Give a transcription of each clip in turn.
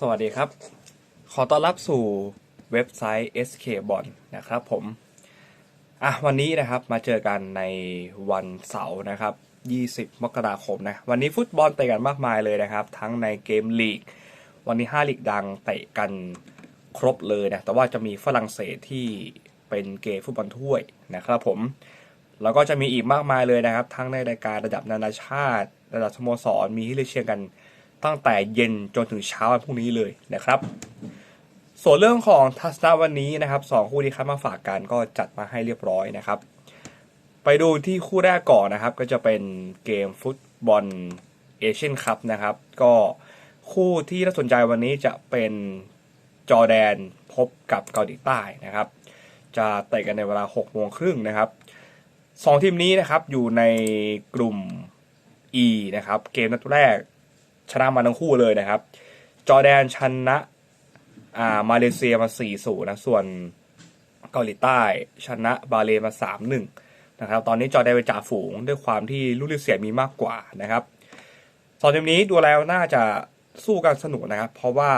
สวัสดีครับ ขอต้อนรับสู่เว็บไซต์ SK b o n นะครับผมอะวันนี้นะครับมาเจอกันในวันเสาร์นะครับ 20 มกราคมนะวันนี้ฟุตบอลเตะกันมากมายเลยนะครับ ทั้งในเกมลีก วันนี้ 5 ลีกดังเตะกันครบเลยนะแต่ว่าจะมีฝรั่งเศสที่เป็นเกมฟุตบอลถ้วยนะครับผมแล้วก็จะมีอีกมากมายเลยนะครับ ทั้งในรายการระดับนานาชาติ ระดับสโมสรมีให้เลือกเชียร์กัน ตั้งแต่เย็นจนถึงเช้าวันพรุ่งนี้เลยนะครับ ส่วนเรื่องของทัศนะวันนี้นะครับสองคู่ที่คัดมาฝากกันก็จัดมาให้เรียบร้อยนะครับ ไปดูที่คู่แรกก่อนนะครับ ก็จะเป็นเกมฟุตบอลเอเชียนคัพนะครับ ก็คู่ที่น่าสนใจวันนี้จะเป็นจอแดนพบกับเกาหลีใต้นะครับ จะเตะกันในเวลา6โมงครึ่งนะครับสองทีมนี้นะครับอยู่ในกลุ่ม E นะครับ เกมนัดแรก ชนะมาทั้งคู่เลยนะครับ จอแดนชนะอ่ามาเลเซียมา4-0นะส่วนเกาหลีใต้ ชนะบาเลมา3-1นะครับ ตอนนี้จอแดนเป็นจ่าฝูงด้วยความที่ลูกเสียมีมากกว่านะครับสองทีมนี้ดูแล้วน่าจะสู้กันสนุกนะครับ เพราะว่า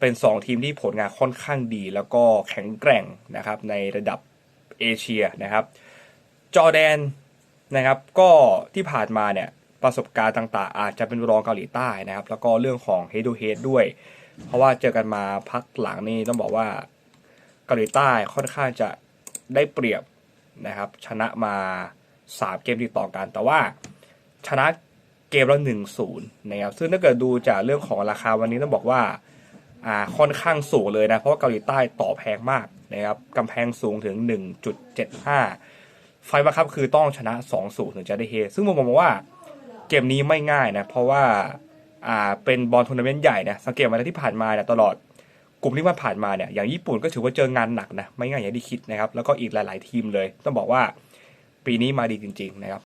เป็น2ทีมที่ผลงานค่อนข้างดี แล้วก็แข็งแกร่งนะครับ ในระดับเอเชียนะครับ จอแดนนะครับ ก็ที่ผ่านมาเนี่ย ประสบการณ์ต่างๆ อาจจะเป็นรองเกาหลีใต้นะครับ แล้วก็เรื่องของ head to head ด้วย เพราะว่าเจอกันมาพักหลังนี่ต้องบอกว่าเกาหลีใต้ค่อนข้างจะได้เปรียบนะครับ ชนะมา3เกมติดต่อกัน แต่ว่าชนะเกมละ1 0นะครับซึ่งถ้าเกิดดูจากเรื่องของราคาวันนี้ต้องบอกว่าอ่าค่อนข้างสูงเลยนะ เพราะว่าเกาหลีใต้ต่อแพงมากนะครับกำแพงสูงถึง 1.75 ไฟบังคับคือต้องชนะ2-0ถึงจะได้เฮ ซึ่งผมมองว่า เกมนี้ไม่ง่ายนะ เพราะว่าอ่าเป็นบอลทัวร์นาเมนต์ใหญ่นะสังเกตมาที่ผ่านมาเนี่ยตลอดกลุ่มที่มันผ่านมาเนี่ยอย่างญี่ปุ่นก็ถือว่าเจองานหนักนะไม่ง่ายอย่างที่คิดนะครับแล้วก็อีกหลาย ๆ ทีมเลย ต้องบอกว่าปีนี้มาดีจริง ๆ นะครับ